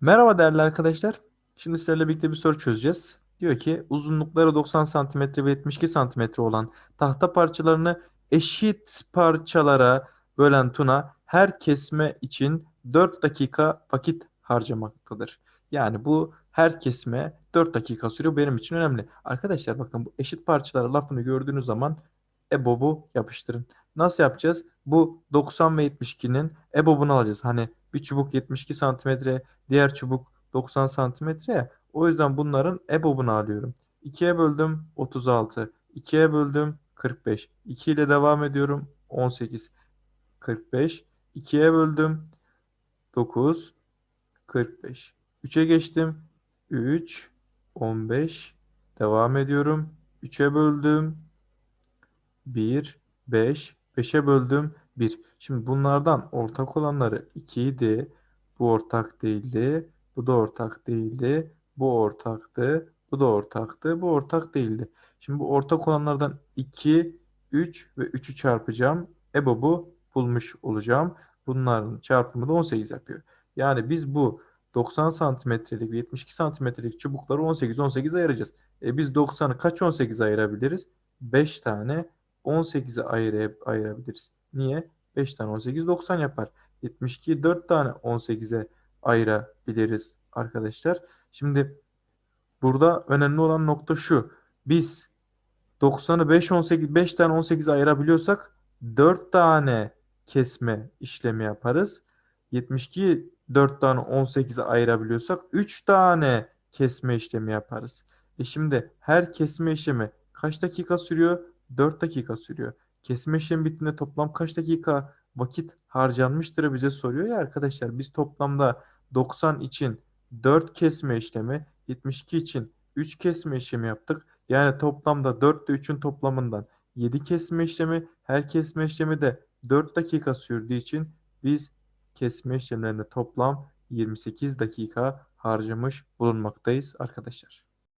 Merhaba değerli arkadaşlar. Şimdi sizlerle birlikte bir soru çözeceğiz. Diyor ki uzunlukları 90 cm ve 72 cm olan tahta parçalarını eşit parçalara bölen Tuna her kesme için 4 dakika vakit harcamaktadır. Yani bu her kesme 4 dakika sürüyor. Benim için önemli. Arkadaşlar bakın bu eşit parçalara lafını gördüğünüz zaman EBOB'u yapıştırın. Nasıl yapacağız? Bu 90 ve 72'nin EBOB'unu alacağız. Hani bir çubuk 72 santimetre Diğer çubuk 90 santimetre. O yüzden bunların EBOB'unu alıyorum. 2'ye böldüm 36. 2'ye böldüm 45. 2 ile devam ediyorum 18. 45. 2'ye böldüm 9. 45. 3'e geçtim 3. 15. Devam ediyorum. 3'e böldüm 1. 5. 5'e böldüm 1. Şimdi bunlardan ortak olanları 2 idi. Bu ortak değildi. Bu da ortak değildi. Bu ortaktı. Bu da ortaktı. Bu ortak değildi. Şimdi bu ortak olanlardan 2, 3 ve 3'ü çarpacağım. EBOB'u bulmuş olacağım. Bunların çarpımı da 18 yapıyor. Yani biz bu 90 santimetrelik ve 72 santimetrelik çubukları 18 18 ayıracağız. E biz 90'ı kaç 18 ayırabiliriz? 5 tane 18'e ayır ayırabiliriz. Niye? 5 tane 18 90 yapar. 72'yi 4 tane 18'e ayırabiliriz arkadaşlar. Şimdi burada önemli olan nokta şu. Biz 90'ı 5 18 5 tane 18'e ayırabiliyorsak 4 tane kesme işlemi yaparız. 72'yi 4 tane 18'e ayırabiliyorsak 3 tane kesme işlemi yaparız. E şimdi her kesme işlemi kaç dakika sürüyor? 4 dakika sürüyor. Kesme işlemi bittiğinde toplam kaç dakika vakit harcanmıştır bize soruyor ya arkadaşlar. Biz toplamda 90 için 4 kesme işlemi, 72 için 3 kesme işlemi yaptık. Yani toplamda 4 ile 3'ün toplamından 7 kesme işlemi, her kesme işlemi de 4 dakika sürdüğü için biz kesme işlemlerinde toplam 28 dakika harcamış bulunmaktayız arkadaşlar.